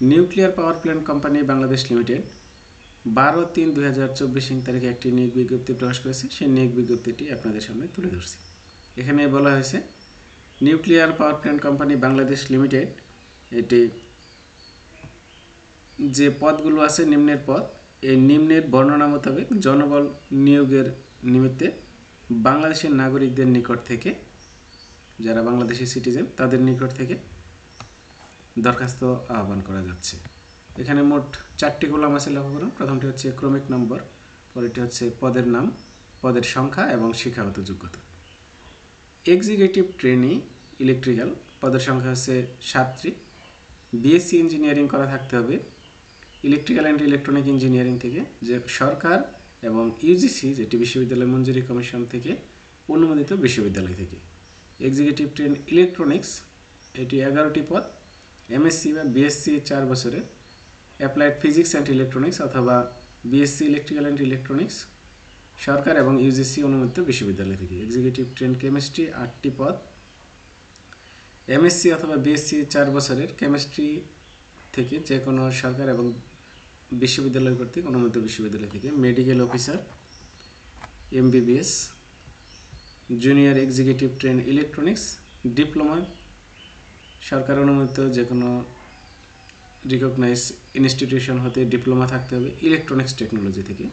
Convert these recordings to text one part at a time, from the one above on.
Nuclear power plant company Bangladesh limited বারো তিন দুই হাজার চব্বিশ তারিখে একটি নিয়োগ বিজ্ঞপ্তি প্রকাশ করেছে। সেই নিয়োগ বিজ্ঞপ্তিটি আপনাদের সামনে তুলে ধরছি। এখানে বলা হয়েছে, nuclear power plant company Bangladesh limited, এটি যে পদগুলো আছে নিম্নের পদ, এই নিম্নের বর্ণনা মোতাবেক জনবল নিয়োগের নিমিত্তে বাংলাদেশের নাগরিকদের নিকট থেকে, যারা বাংলাদেশি সিটিজেন, তাদের নিকট থেকে দরখাস্ত আহ্বান করা যাচ্ছে। এখানে মোট চারটি কলাম আছে, লক্ষ্য করুন। প্রথমটি হচ্ছে ক্রমিক নম্বর, পরেরটি হচ্ছে পদের নাম, পদের সংখ্যা এবং শিক্ষাগত যোগ্যতা। এক্সিকিউটিভ ট্রেনি ইলেকট্রিক্যাল পদের সংখ্যা হচ্ছে সাতটি। বিএসসি ইঞ্জিনিয়ারিং করা থাকতে হবে ইলেকট্রিক্যাল অ্যান্ড ইলেকট্রনিক ইঞ্জিনিয়ারিং থেকে, যে সরকার এবং ইউজিসি যেটি বিশ্ববিদ্যালয় মঞ্জুরি কমিশন থেকে অনুমোদিত বিশ্ববিদ্যালয় থেকে। এক্সিকিউটিভ ট্রেন ইলেকট্রনিক্স এটি এগারোটি পদ। এমএসসি বা বিএসসি চার বছরের অ্যাপ্লাইড ফিজিক্স অ্যান্ড ইলেকট্রনিক্স অথবা বিএসসি ইলেকট্রিক্যাল অ্যান্ড ইলেকট্রনিক্স সরকার এবং ইউজিসি অনুমোদিত বিশ্ববিদ্যালয় থেকে। এক্সিকিউটিভ ট্রেন কেমিস্ট্রি আটটি পদ। এমএসসি অথবা বিএসসি চার বছরের কেমিস্ট্রি থেকে যে কোনো সরকার এবং বিশ্ববিদ্যালয় কর্তৃক অনুমোদিত বিশ্ববিদ্যালয় থেকে medical officer MBBS junior executive train electronics diploma সরকার অনুমোদিত যে কোনো রিকগনাইজ ইনস্টিটিউশন হতে ডিপ্লোমা থাকতে হবে ইলেকট্রনিক্স টেকনোলজি থেকে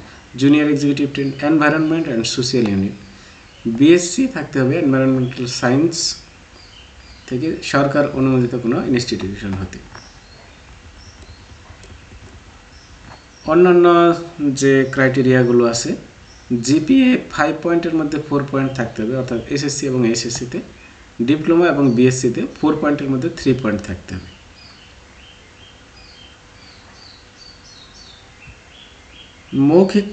junior executive train environment and social unit BSc থাকতে হবে এনভায়রনমেন্টাল সায়েন্স থেকে সরকার অনুমোদিত কোনো ইনস্টিটিউশন হতে। অন্যান্য যে ক্রাইটেরিয়াগুলো আছে জিপিএ ফাইভ পয়েন্টের মধ্যে ফোর পয়েন্ট থাকতে হবে, অর্থাৎ এসএসসি এবং এসএসসিতে ডিপ্লোমা এবং বিএসসিতে ফোর পয়েন্টের মধ্যে থ্রি পয়েন্ট থাকতে হবে। মৌখিক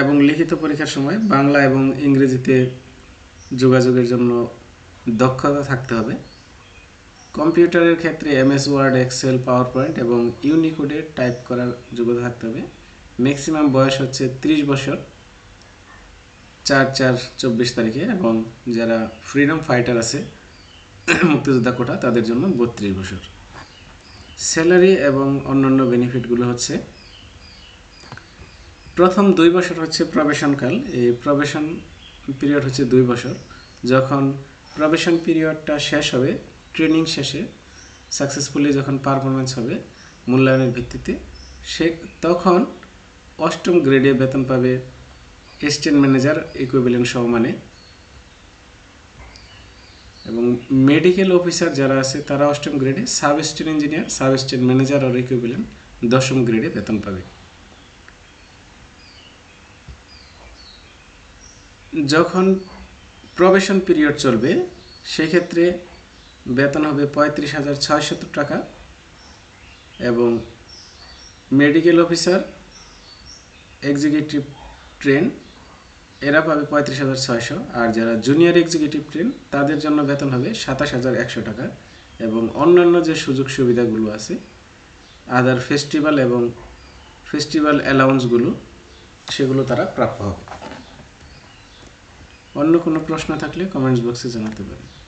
এবং লিখিত পরীক্ষার সময় বাংলা এবং ইংরেজিতে যোগাযোগের জন্য দক্ষতা থাকতে হবে। কম্পিউটারের ক্ষেত্রে MS Word Excel power point এবং ইউনিকোডে টাইপ করার যোগ্যতা থাকতে হবে। ম্যাক্সিমাম বয়স হচ্ছে ত্রিশ বছর। চার চার চব্বিশ তারিখে এবং যারা ফ্রিডম ফাইটার আছে, মুক্তিযোদ্ধা কোটা, তাদের জন্য বত্রিশ বছর। স্যালারি এবং অন্যান্য বেনিফিটগুলো হচ্ছে, প্রথম দুই বছর হচ্ছে প্রবেশনকাল এই প্রবেশন পিরিয়ড হচ্ছে দুই বছর। যখন প্রবেশন পিরিয়ডটা শেষ হবে ট্রেনিং শেষে সাকসেসফুলি যখন পারফরমেন্স হবে, মূল্যায়নের ভিত্তিতে, সে তখন অষ্টম গ্রেডে বেতন পাবে। অ্যাসিস্ট্যান্ট ম্যানেজার ইকুইভ্যালেন্ট সমানে এবং মেডিকেল অফিসার যারা আছে, তারা অষ্টম গ্রেডে sub assistant engineer sub assistant manager আর ইকুইভ্যালেন্ট দশম গ্রেডে বেতন পাবে। যখন প্রবেশন পিরিয়ড চলবে, সেক্ষেত্রে বেতন হবে পঁয়ত্রিশ হাজার ছয়শত টাকা এবং মেডিকেল অফিসার এক্সিকিউটিভ ট্রেন এরা পাবে পঁয়ত্রিশ হাজার ছয়শো। আর যারা জুনিয়র এক্সিকিউটিভ ট্রেন তাদের জন্য বেতন হবে সাতাশ হাজার একশো টাকা এবং অন্যান্য যে সুযোগ সুবিধাগুলো আছে আদার ফেস্টিভ্যাল এবং ফেস্টিভ্যাল অ্যালাউন্সগুলো সেগুলো তারা প্রাপ্য হবে। অন্য কোনো প্রশ্ন থাকলে কমেন্টস বক্সে জানাতে পারেন।